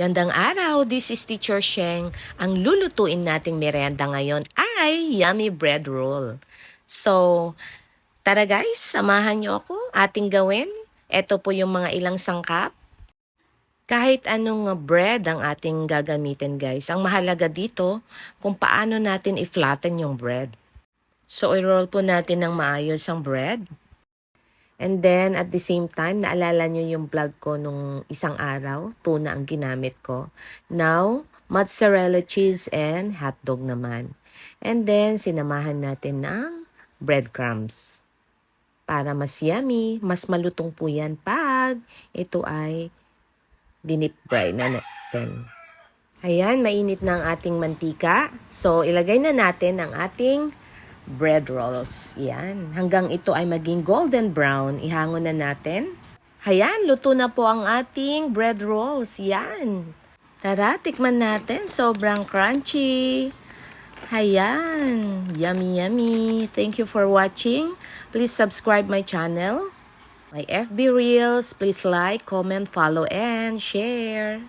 Gandang araw, this is Teacher Sheng. Ang lulutuin nating merienda ngayon ay yummy bread roll. So, tara guys, samahan niyo ako. Ating gawin. Ito po yung mga ilang sangkap. Kahit anong bread ang ating gagamitin guys, ang mahalaga dito kung paano natin i-flatten yung bread. So, i-roll po natin ng maayos ang bread. And then, at the same time, naalala nyo yung vlog ko nung isang araw, tuna ang ginamit ko. Now, mozzarella cheese and hotdog naman. And then, sinamahan natin ng breadcrumbs. Para mas yummy, mas malutong po yan pag ito ay dinip fry na natin. Ayan, mainit na ang ating mantika. So, ilagay na natin ang ating bread rolls. Yan. Hanggang ito ay maging golden brown, ihangon na natin. Ayan, luto na po ang ating bread rolls. Yan. Tara, tikman natin. Sobrang crunchy. Ayan. Yummy, yummy. Thank you for watching. Please subscribe my channel. My FB Reels. Please like, comment, follow, and share.